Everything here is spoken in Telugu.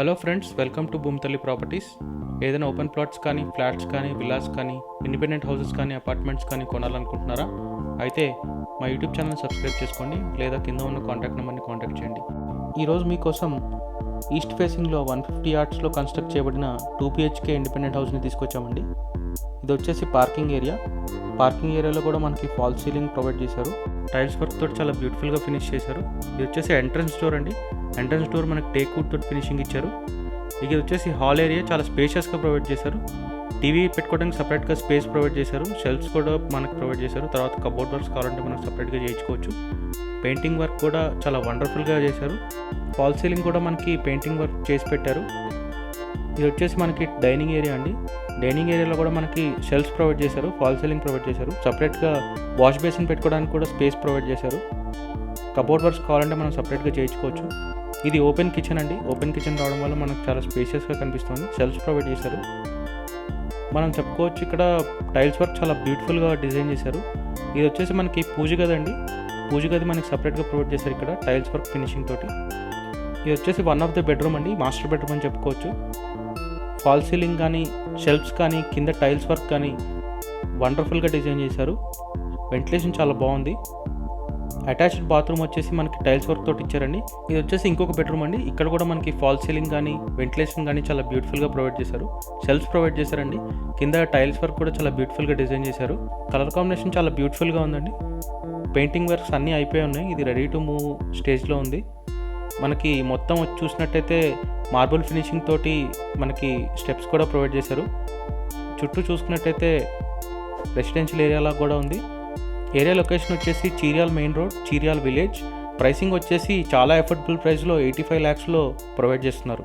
Hello friends welcome to Bhoomithalli properties ఏదైనా ఓపెన్ ప్లాట్స్ కానీ ఫ్లాట్స్ కానీ విల్లాస్ కానీ ఇండిపెండెంట్ హౌసెస్ కానీ అపార్ట్మెంట్స్ కానీ కొనాలనుకుంటున్నారా? అయితే మా యూట్యూబ్ ఛానల్ సబ్స్క్రైబ్ చేసుకోండి లేదా కింద ఉన్న కాంటాక్ట్ నెంబర్ని కాంటాక్ట్ చేయండి. ఈరోజు మీకోసం ఈస్ట్ ఫేసింగ్లో వన్ ఫిఫ్టీ యార్డ్స్లో కన్స్ట్రక్ట్ చేయబడిన టూ బిహెచ్కే ఇండిపెండెంట్ హౌస్ని తీసుకొచ్చామండి. ఇది వచ్చేసి పార్కింగ్ ఏరియా పార్కింగ్ ఏరియాలో కూడా మనకి ఫాల్ సీలింగ్ ప్రొవైడ్ చేశారు. టైల్స్ వర్క్ తోటి చాలా బ్యూటిఫుల్గా ఫినిష్ చేశారు. ఇది వచ్చేసి ఎంట్రన్స్ డోర్ అండి. ఎంట్రన్స్ డోర్ మనకి టేక్ వుడ్ తోటి ఫినిషింగ్ ఇచ్చారు. ఇది వచ్చేసి హాల్ ఏరియా చాలా స్పేషియస్గా ప్రొవైడ్ చేశారు. టీవీ పెట్టుకోవడానికి సపరేట్గా స్పేస్ ప్రొవైడ్ చేశారు. షెల్ఫ్స్ కూడా మనకు ప్రొవైడ్ చేశారు. తర్వాత కబోర్డ్ వర్క్స్ కావాలంటే మనం సపరేట్గా చేయించుకోవచ్చు. పెయింటింగ్ వర్క్ కూడా చాలా వండర్ఫుల్గా చేశారు. ఫాల్ సీలింగ్ కూడా మనకి పెయింటింగ్ వర్క్ చేసి పెట్టారు. ఇది వచ్చేసి మనకి డైనింగ్ ఏరియా అండి. డైనింగ్ ఏరియాలో కూడా మనకి షెల్ఫ్స్ ప్రొవైడ్ చేశారు ఫాల్ సీలింగ్ ప్రొవైడ్ చేశారు. సపరేట్గా వాష్ బేసిన్ పెట్టుకోవడానికి కూడా స్పేస్ ప్రొవైడ్ చేశారు. కబోర్డ్ వర్క్స్ కావాలంటే మనం సపరేట్గా చేయించుకోవచ్చు. ఇది ఓపెన్ కిచెన్ అండి. ఓపెన్ కిచెన్ రావడం వల్ల మనకు చాలా స్పేషియస్గా కనిపిస్తుంది. షెల్ఫ్స్ ప్రొవైడ్ చేశారు. మనం చెప్పుకోవచ్చు ఇక్కడ టైల్స్ వర్క్ చాలా బ్యూటిఫుల్గా డిజైన్ చేశారు. ఇది వచ్చేసి మనకి పూజ గది అండి. పూజ గది మనకి సపరేట్గా ప్రొవైడ్ చేశారు ఇక్కడ టైల్స్ వర్క్ ఫినిషింగ్ తోటి. ఇది వచ్చేసి వన్ ఆఫ్ ద బెడ్రూమ్ అండి. మాస్టర్ బెడ్రూమ్ అని చెప్పుకోవచ్చు. ఫాల్ సీలింగ్ కానీ షెల్ఫ్స్ కానీ కింద టైల్స్ వర్క్ కానీ వండర్ఫుల్గా డిజైన్ చేశారు. వెంటిలేషన్ చాలా బాగుంది. అటాచ్డ్ బాత్రూమ్ వచ్చేసి మనకి టైల్స్ వర్క్ తోటి ఇచ్చారండి. ఇది వచ్చేసి ఇంకొక బెడ్రూమ్ అండి. ఇక్కడ కూడా మనకి ఫాల్ సీలింగ్ కానీ వెంటిలేషన్ కానీ చాలా బ్యూటిఫుల్గా ప్రొవైడ్ చేశారు. షెల్ఫ్స్ ప్రొవైడ్ చేశారండి. కింద టైల్స్ వర్క్ కూడా చాలా బ్యూటిఫుల్గా డిజైన్ చేశారు. కలర్ కాంబినేషన్ చాలా బ్యూటిఫుల్గా ఉందండి. పెయింటింగ్ వర్క్స్ అన్నీ అయిపోయి ఉన్నాయి. ఇది రెడీ టు మూవ్ స్టేజ్లో ఉంది. మనకి మొత్తం చూసినట్టయితే మార్బుల్ ఫినిషింగ్ తోటి మనకి స్టెప్స్ కూడా ప్రొవైడ్ చేశారు. చుట్టూ చూసుకున్నట్టయితే రెసిడెన్షియల్ ఏరియాలా కూడా ఉంది. ఏరియా లొకేషన్ వచ్చేసి Cheeriyal main road Cheeriyal village. Pricing వచ్చేసి చాలా ఎఫర్డబుల్ ప్రైస్లో ఎయిటీ ఫైవ్ ల్యాక్స్లో ప్రొవైడ్ చేస్తున్నారు.